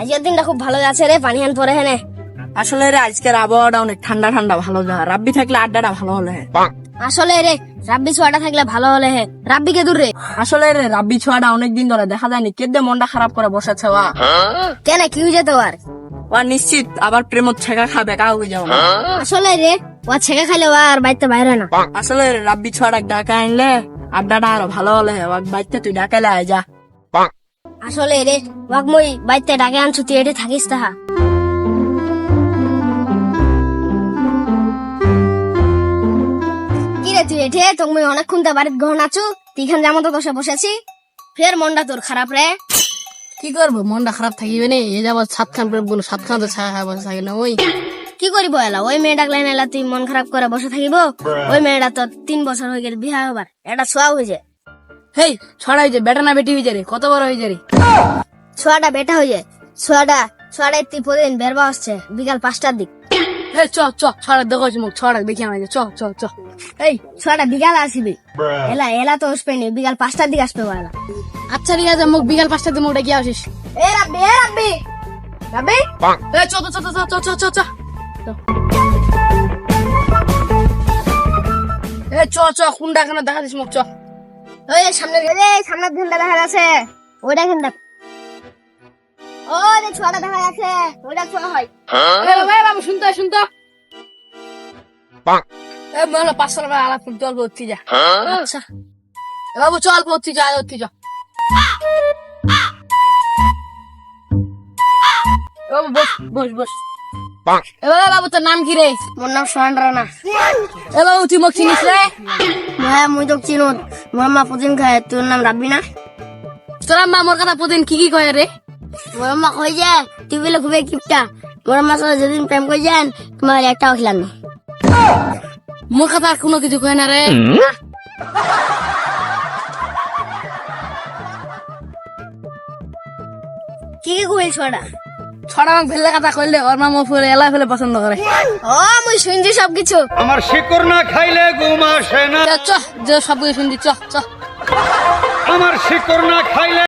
আজকের দিনটা খুব ভালো যাচ্ছে রে পানি হান পরে হেনে আসলে রে আজকের আবহাওয়াটা অনেক ঠান্ডা ঠান্ডা ভালো যায় রাব্বি থাকলে আড্ডাটা ভালো হলে হয়। আসলে রে রাব্বি ছোয়াটা থাকলে ভালো হলে হে রাব্বি কে দূর রে আসলে রে রাব্বি ছোয়াটা অনেকদিন ধরে দেখা যায়নি কেদে মনটা খারাপ করে বসেছে ওয়া কেন কি হয়ে যেত আর ওয়া নিশ্চিত আবার প্রেমত ছেঁকা খাবে কাউকে যাও। না আসলে রে ও ছেঁকে খাইলে ও আর বাড়িতে বাইরে না? আসলে রে রাব্বি ছোয়াটা ডাকা আনলে আড্ডাটা আরও ভালো হলে হয়। ওয়াক বাইতে তুই ডাকাইলে আয় যা। আসলে রে ওয়াক মই বাড়িতে ডাকে আনছু তুই এটি থাকিস তাহা। কি রে তুই এঠে তুমি অনেকক্ষণ তো বাড়িতে গহন আছু তুই এখান যেমন তো বসে বসেছি। ফের মনটা তোর খারাপ রে। কি করব মনটা খারাপ থাকিবে নে এ যাব সাত খান বলো সাত খান তো ছায়া খায় বসে থাকে না ওই। কি করিব এলা ওই মেয়েটা লাইন এলা তুই মন খারাপ করে বসে থাকিব ওই মেয়েটা তো তিন বছর হয়ে গেল বিয়া হবার এটা ছোয়া হয়েছে হেই ছড়া হয়েছে বেটা না বেটি হয়েছে রে কত বড় হয়েছে রে। ছোয়াটা বেটা হয়েছে ছোয়াটা ছোয়াটা তুই প্রতিদিন বেরবা আসছে বিকাল পাঁচটার দিক। হে চ চ ছড়া দেখো মুখ ছড়া দেখি আমাকে চ চ চ। এই ছোয়াটা বিকাল আসবি। এলা এলা তো আসবে নি বিকাল পাঁচটার দিকে আসবে এলা আচ্ছা ঠিক আছে মুখ বিকাল পাঁচটার দিকে মুখটা গিয়ে আসিস? এ রাব্বি এ রাব্বি। রাব্বি? এ চ চ চ চ চ চ চ এ চ চ কেন দেখা দিস মুখ চ। ওই সামনে দিনটা দেখা যাচ্ছে। ওইটা কিন্তু ও যে ছোয়াটা দেখা যাচ্ছে ওইটা ছোয়া হয়। এ বাবা শুনতো শুনতো? এ পাঁচশো টাকা আলাপ করতে অল্প হচ্ছি যা। আচ্ছা। এ বাবু চ অল্প হচ্ছি যা। বস বস বস। এ বাবু তোর নাম কি রে? মোর নাম সোহান রানা। এ বাবু তুই মুখ চিনিস রে? হ্যাঁ মুই তো চিনো মোর মা প্রতিদিন খায় তোর নাম রাব্বি না তোর মা মোর কথা প্রতিদিন কি কি কয় রে? মোর মা কই যে তুই বলে খুবই কিপটা মোর মা সাথে যেদিন প্রেম করে যান তোমার একটাও খিলাম না। মোর কথা আর কোনো কিছু কয় না রে। কি কি কইল ছোয়াটা ছড়া ফেলে কথা কইলে ওর মা মোর ফুলে এলা ফেলে পছন্দ করে। ও মুই শুনছি সব কিছু আমার শিকড় না খাইলে ঘুম আসে না। চ, চ যে সব কিছু শুনছি চ চ। আমার শিকড় না খাইলে